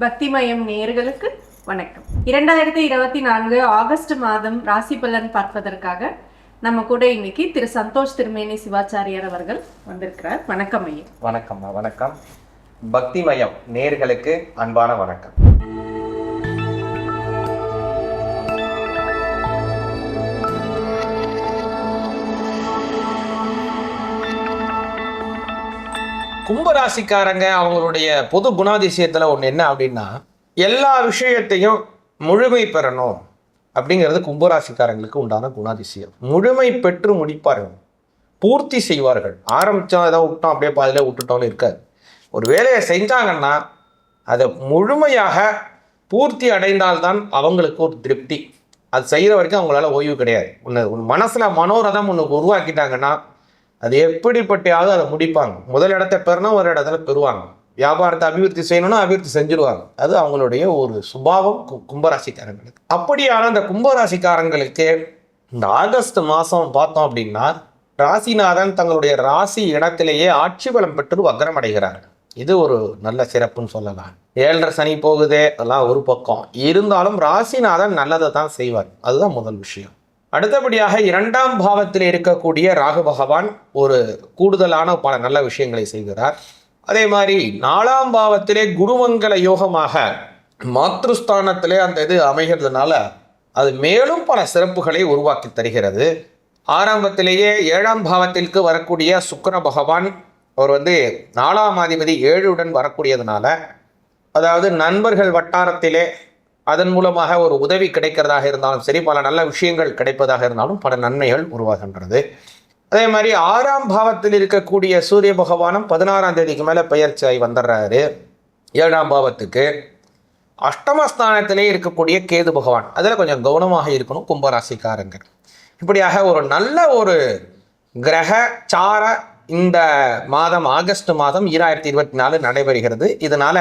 பக்திமயம் நேயர்களுக்கு வணக்கம். இரண்டாயிரத்தி இருபத்தி நான்கு ஆகஸ்ட் மாதம் ராசி பலன் பார்ப்பதற்காக நம்ம கூட இன்னைக்கு திரு சந்தோஷ் திருமேனி சிவாச்சாரியார் அவர்கள் வந்திருக்கிறார். வணக்கம் ஐயா. வணக்கம்மா வணக்கம். பக்திமயம் நேர்களுக்கு அன்பான வணக்கம். கும்பராசிக்காரங்க அவங்களுடைய பொது குணாதிசயத்தில் ஒன்று என்ன அப்படின்னா எல்லா விஷயத்தையும் முழுமை பெறணும் அப்படிங்கிறது கும்பராசிக்காரங்களுக்கு உண்டான குணாதிசயம். முழுமை பெற்று முடிப்பார்கள் பூர்த்தி செய்வார்கள். ஆரம்பித்தோம் ஏதோ விட்டோம் அப்படியே பாதியில் விட்டுட்டோம்னு இருக்காது. ஒரு வேலையை செஞ்சாங்கன்னா அதை முழுமையாக பூர்த்தி அடைந்தால்தான் அவங்களுக்கு ஒரு திருப்தி. அது செய்கிற வரைக்கும் அவங்களால ஓய்வு கிடையாது. ஒன்று மனசில் மனோரதம் ஒன்று உருவாக்கிட்டாங்கன்னா அது எப்படிப்பட்டையாவது அதை முடிப்பாங்க. முதல் இடத்த பெறணும் ஒரு இடத்துல பெறுவாங்க. வியாபாரத்தை அபிவிருத்தி செய்யணும்னா அபிவிருத்தி செஞ்சுருவாங்க. அது அவங்களுடைய ஒரு சுபாவம் கும்பராசிக்காரங்களுக்கு. அப்படியான அந்த கும்பராசிக்காரங்களுக்கு இந்த ஆகஸ்ட் மாதம் பார்த்தோம் அப்படின்னா ராசிநாதன் தங்களுடைய ராசி இடத்திலேயே ஆட்சி பலம் பெற்று வக்ரம் அடைகிறார் இது ஒரு நல்ல சிறப்புன்னு சொல்லலாம். ஏழரை சனி போகுதே அதெல்லாம் ஒரு பக்கம். இருந்தாலும் ராசிநாதன் நல்லதை தான் செய்வார். அதுதான் முதல் விஷயம். அடுத்தபடியாக இரண்டாம் பாவத்தில் இருக்கக்கூடிய ராகு பகவான் ஒரு கூடுதலான பல நல்ல விஷயங்களை செய்கிறார். அதே மாதிரி நாலாம் பாவத்திலே குருமங்கல யோகமாக மாத்ருஸ்தானத்திலே அந்த இது அமைகிறதுனால அது மேலும் பல சிறப்புகளை உருவாக்கி தருகிறது. ஆரம்பத்திலேயே ஏழாம் பாவத்திற்கு வரக்கூடிய சுக்கர பகவான் அவர் வந்து நாலாம் அதிபதி ஏழுடன் வரக்கூடியதுனால அதாவது நண்பர்கள் வட்டாரத்திலே அதன் மூலமாக ஒரு உதவி கிடைக்கிறதாக இருந்தாலும் சரி பல நல்ல விஷயங்கள் கிடைப்பதாக இருந்தாலும் பல நன்மைகள் உருவாகின்றது. அதே மாதிரி ஆறாம் பாவத்தில் இருக்கக்கூடிய சூரிய பகவானும் பதினாறாம் தேதிக்கு மேலே பயிற்சியாகி வந்துடுறாரு ஏழாம் பாவத்துக்கு அஷ்டமஸ்தானத்திலே இருக்கக்கூடிய கேது பகவான். அதில் கொஞ்சம் கவனமாக இருக்கணும் கும்பராசிக்காரங்க இப்படியாக ஒரு நல்ல ஒரு கிரக சார இந்த மாதம் ஆகஸ்ட் மாதம் ஈராயிரத்தி இருபத்தி நாலு நடைபெறுகிறது. இதனால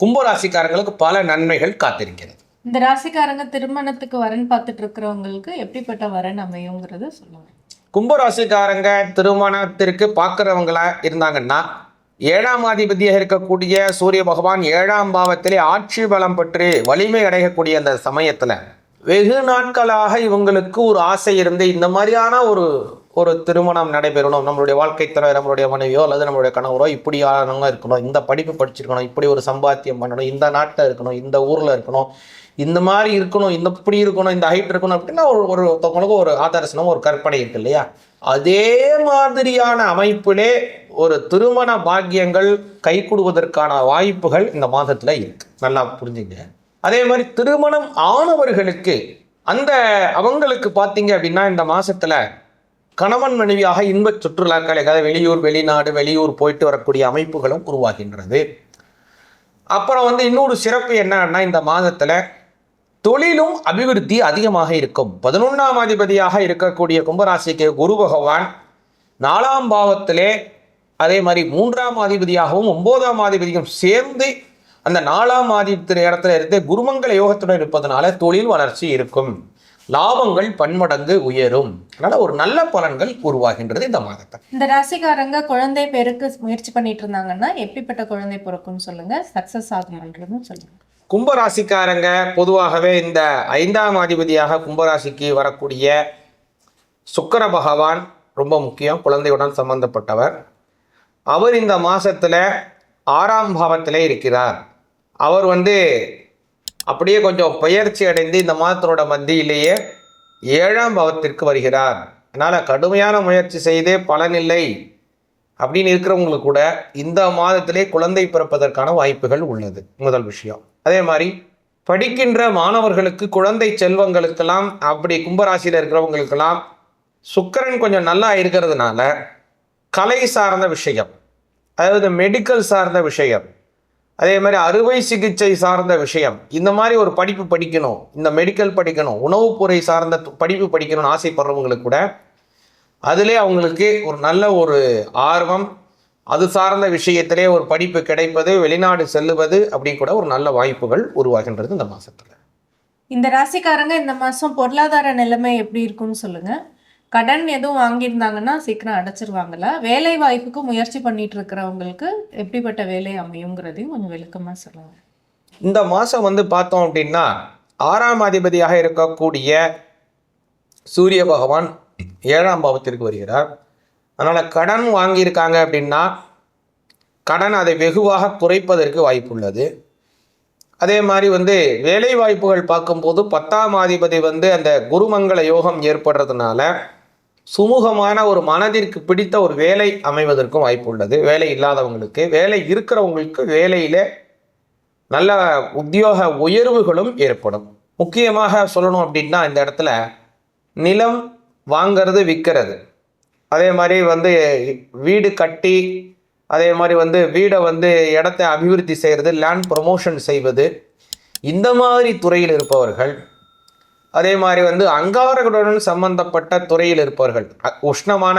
கும்பராசிக்காரங்களுக்கு பல நன்மைகள் காத்திருக்கிறது. இந்த ராசிக்காரங்க திருமணத்துக்கு வரன் பார்த்துட்டு இருக்கிறவங்களுக்கு எப்படிப்பட்ட வரன் அமையுங்கிறத சொல்லுவாங்க கும்பராசிக்காரங்க திருமணத்திற்கு பார்க்குறவங்களா இருந்தாங்கன்னா ஏழாம் அதிபதியாக இருக்கக்கூடிய சூரிய பகவான் ஏழாம் பாவத்திலே ஆட்சி பலம் பெற்று வலிமை அடையக்கூடிய அந்த சமயத்தில் வெகு நாட்களாக இவங்களுக்கு ஒரு ஆசை இருந்து இந்த மாதிரியான ஒரு ஒரு திருமணம் நடைபெறணும். நம்மளுடைய வாழ்க்கை துறை நம்மளுடைய மனைவியோ அல்லது நம்மளுடைய கணவரோ இப்படியானவங்க இருக்கணும். இந்த படிப்பு படிச்சிருக்கணும். இப்படி ஒரு சம்பாத்தியம் பண்ணணும். இந்த நாட்டில் இருக்கணும். இந்த ஊரில் இருக்கணும். இந்த மாதிரி இருக்கணும். இந்த இப்படி இருக்கணும். இந்த ஹைட் இருக்கணும். அப்படின்னா ஒரு ஒருத்தவங்களுக்கும் ஒருத்தவங்களுக்கு ஒரு ஆதர்சனம் ஒரு கற்பனை இருக்கு இல்லையா? அதே மாதிரியான அமைப்பிலே ஒரு திருமண பாக்கியங்கள் கைகூடுவதற்கான வாய்ப்புகள் இந்த மாதத்தில் இருக்கு. நல்லா புரிஞ்சுங்க. அதே மாதிரி திருமணம் ஆனவர்களுக்கு அந்த அவங்களுக்கு பார்த்தீங்க அப்படின்னா இந்த மாதத்தில் கணவன் மனைவியாக இன்பச் சுற்றுலாக்கள் ஏதாவது வெளியூர் வெளிநாடு வெளியூர் போயிட்டு வரக்கூடிய அமைப்புகளும் உருவாகின்றது. அப்புறம் வந்து இன்னொரு சிறப்பு என்னன்னா இந்த மாதத்தில் தொழிலும் அபிவிருத்தி அதிகமாக இருக்கும். பதினொன்றாம் அதிபதியாக இருக்கக்கூடிய கும்பராசிக்கு குரு பகவான் நாலாம் பாவத்திலே அதே மாதிரி மூன்றாம் அதிபதியாகவும் ஒன்பதாம் அதிபதியும் சேர்ந்து அந்த நாலாம் ஆதிபத்திய இடத்துல இருந்து குருமங்கல யோகத்துடன் இருப்பதனால தொழில் வளர்ச்சி இருக்கும். லாபங்கள் பன்மடங்கு உயரும். அதனால ஒரு நல்ல பலன்கள் உருவாகின்றது இந்த மாதத்தை இந்த ராசிக்காரங்க குழந்தை பேருக்கு முயற்சி பண்ணிட்டு இருந்தாங்கன்னா எப்படிப்பட்ட குழந்தை பிறக்கும்னு சொல்லுங்க. சக்சஸ் ஆகுமன்றதும் சொல்லுங்க. கும்பராசிக்காரங்க பொதுவாகவே இந்த ஐந்தாம் அதிபதியாக கும்பராசிக்கு வரக்கூடிய சுக்கிர பகவான் ரொம்ப முக்கியம் குழந்தையுடன் சம்பந்தப்பட்டவர். அவர் இந்த மாசத்துல ஆறாம் பாவத்திலே இருக்கிறார். அவர் வந்து அப்படியே கொஞ்சம் பயிற்சி அடைந்து இந்த மாதத்தினோட மத்தியிலேயே ஏழாம் பாவத்திற்கு வருகிறார். அதனால் கடுமையான முயற்சி செய்தே பலனில்லை அப்படின்னு இருக்கிறவங்களுக்கு கூட இந்த மாதத்திலே குழந்தை பிறப்பதற்கான வாய்ப்புகள் உள்ளது. முதல் விஷயம். அதே மாதிரி படிக்கின்ற மாணவர்களுக்கு குழந்தை செல்வங்களுக்கெல்லாம் அப்படி கும்பராசியில் இருக்கிறவங்களுக்கெல்லாம் சுக்கிரன் கொஞ்சம் நல்லா இருக்கிறதுனால கலை சார்ந்த விஷயம் அதாவது மெடிக்கல் சார்ந்த விஷயம் அதே மாதிரி அறுவை சிகிச்சை சார்ந்த விஷயம். இந்த மாதிரி ஒரு படிப்பு படிக்கணும். இந்த மெடிக்கல் படிக்கணும். உணவுப்புறை சார்ந்த படிப்பு படிக்கணும்னு ஆசைப்படுறவங்களுக்கு கூட அதிலே அவங்களுக்கு ஒரு நல்ல ஒரு ஆர்வம். அது சார்ந்த விஷயத்திலே ஒரு படிப்பு கிடைப்பது வெளிநாடு செல்லுவது அப்படி கூட ஒரு நல்ல வாய்ப்புகள் உருவாகின்றது இந்த மாசத்துல. இந்த ராசிக்காரங்க இந்த மாசம் பொருளாதார நிலைமை எப்படி இருக்கும்னு சொல்லுங்க. கடன் எதுவும் வாங்கியிருந்தாங்கன்னா சீக்கிரம் அடைச்சிருவாங்கள வேலை வாய்ப்புக்கு முயற்சி பண்ணிட்டு இருக்கிறவங்களுக்கு எப்படிப்பட்ட வேலை அமையுங்கிறதையும் கொஞ்சம் விளக்கமாக சொல்லுங்க. இந்த மாதம் வந்து பார்த்தோம் அப்படின்னா ஆறாம் அதிபதியாக இருக்கக்கூடிய சூரிய பகவான் ஏழாம் பாவத்திற்கு வருகிறார். அதனால் கடன் வாங்கியிருக்காங்க அப்படின்னா கடன் அதை வெகுவாக குறைப்பதற்கு வாய்ப்புள்ளது. அதே மாதிரி வந்து வேலை வாய்ப்புகள் பார்க்கும்போது பத்தாம் அதிபதி வந்து அந்த குருமங்கள யோகம் ஏற்படுறதுனால சுமூகமான ஒரு மனதிற்கு பிடித்த ஒரு வேலை அமைவதற்கும் வாய்ப்பு உள்ளது வேலை இல்லாதவங்களுக்கு வேலை இருக்கிறவங்களுக்கு வேலையில் நல்ல உத்தியோக உயர்வுகளும் ஏற்படும். முக்கியமாக சொல்லணும் அப்படின்னா இந்த இடத்துல நிலம் வாங்கிறது விற்கிறது அதே மாதிரி வந்து வீடு கட்டி அதே மாதிரி வந்து வீடை வந்து இடத்தை அபிவிருத்தி செய்கிறது லேண்ட் ப்ரொமோஷன் செய்வது. இந்த மாதிரி துறையில் இருப்பவர்கள் அதே மாதிரி வந்து அங்காரர்களுடன் சம்பந்தப்பட்ட துறையில் இருப்பவர்கள் உஷ்ணமான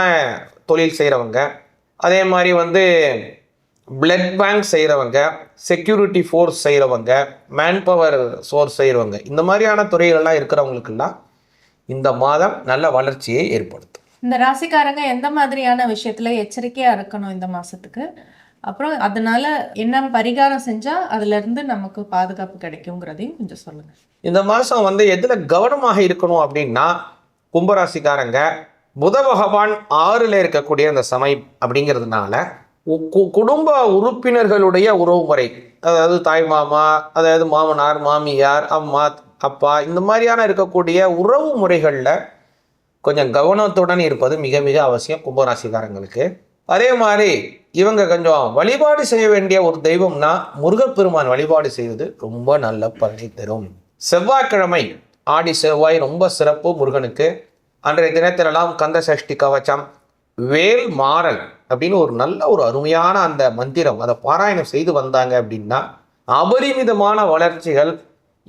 தொழில் செய்கிறவங்க அதே மாதிரி வந்து பிளட் பேங்க் செய்கிறவங்க செக்யூரிட்டி ஃபோர்ஸ் செய்கிறவங்க மேன் பவர் சோர்ஸ் செய்கிறவங்க இந்த மாதிரியான துறைகளெல்லாம் இருக்கிறவங்களுக்கெல்லாம் இந்த மாதம் நல்ல வளர்ச்சியை ஏற்படுத்தும். இந்த ராசிக்காரங்க எந்த மாதிரியான விஷயத்துல எச்சரிக்கையா இருக்கணும் இந்த மாசத்துக்கு? அப்புறம் அதனால என்ன பரிகாரம் செஞ்சா அதுல இருந்து நமக்கு பாதுகாப்பு கிடைக்குங்கிறதையும் கொஞ்சம் சொல்லுங்க. இந்த மாதம் வந்து எதில் கவனமாக இருக்கணும் அப்படின்னா கும்பராசிக்காரங்க புத பகவான் ஆறில் இருக்கக்கூடிய அந்த சமயம் அப்படிங்கிறதுனால உ- கு- குடும்ப உறுப்பினர்களுடைய உறவுமுறை அதாவது தாய் மாமா அதாவது மாமனார் மாமியார் அம்மா அப்பா இந்த மாதிரியான இருக்கக்கூடிய உறவு முறைகளில் கொஞ்சம் கவனத்துடன் இருப்பது மிக மிக அவசியம் கும்பராசிக்காரங்களுக்கு. அதே மாதிரி இவங்க கொஞ்சம் வழிபாடு செய்ய வேண்டிய ஒரு தெய்வம்னா முருகப்பெருமான் வழிபாடு செய்வது ரொம்ப நல்ல பலனை தரும். செவ்வாய்க்கிழமை ஆடி செவ்வாய் ரொம்ப சிறப்பு முருகனுக்கு. அன்றைய தினத்திலெல்லாம் கந்த சஷ்டி கவச்சம் வேல் மாறல் அப்படின்னு ஒரு நல்ல ஒரு அருமையான அந்த மந்திரம் அதை பாராயணம் செய்து வந்தாங்க அப்படின்னா அபரிமிதமான வளர்ச்சிகள்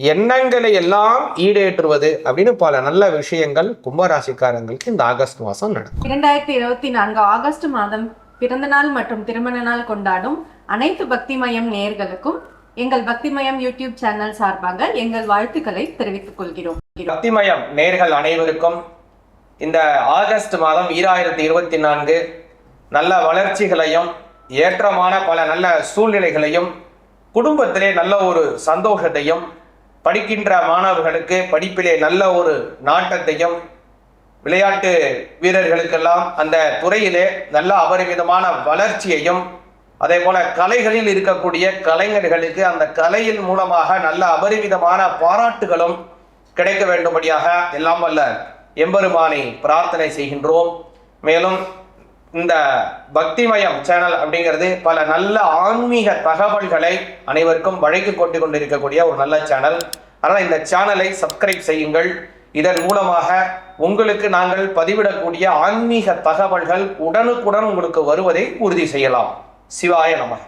எண்ணங்களை எல்லாம் ஈடேற்றுவது அப்படின்னு பல நல்ல விஷயங்கள் கும்பராசிக்காரங்களுக்கு இந்த ஆகஸ்ட் மாதம் நடக்கும். இரண்டாயிரத்தி இருபத்தி நான்கு ஆகஸ்ட் மாதம் பிறந்த நாள் மற்றும் திருமண நாள் கொண்டாடும் அனைத்து பக்திமயம் நேயர்களுக்கும் எங்கள் பக்திமயம் யூடியூப் சேனல் சார்பாக எங்கள் வாழ்த்துக்களை தெரிவித்துக் கொள்கிறோம். பக்திமயம் நேர்கள் அனைவருக்கும் இந்த ஆகஸ்ட் மாதம் ஈராயிரத்தி இருபத்தி நான்கு நல்ல வளர்ச்சிகளையும் ஏற்றமான பல நல்ல சூழ்நிலைகளையும் குடும்பத்திலே நல்ல ஒரு சந்தோஷத்தையும் படிக்கின்ற மாணவர்களுக்கு படிப்பிலே நல்ல ஒரு நாட்டத்தையும் விளையாட்டு வீரர்களுக்கெல்லாம் அந்த துறையிலே நல்ல அபரிமிதமான வளர்ச்சியையும் அதே போல கலைகளில் இருக்கக்கூடிய கலைஞர்களுக்கு அந்த கலையின் மூலமாக நல்ல அபரிமிதமான பாராட்டுகளும் கிடைக்க வேண்டும்படியாக எல்லாம் வல்ல எம்பெருமானை பிரார்த்தனை செய்கின்றோம். மேலும் இந்த பக்திமயம் சேனல் அப்படிங்கிறது பல நல்ல ஆன்மீக தகவல்களை அனைவருக்கும் வழங்கி கொண்டு கொண்டிருக்கக்கூடிய ஒரு நல்ல சேனல். அதனால் இந்த சேனலை சப்ஸ்கிரைப் செய்யுங்கள். இதன் மூலமாக உங்களுக்கு நாங்கள் பதிவிடக்கூடிய ஆன்மீக தகவல்கள் உடனுக்குடன் உங்களுக்கு வருவதை உறுதி செய்யலாம். சிவாய நமக.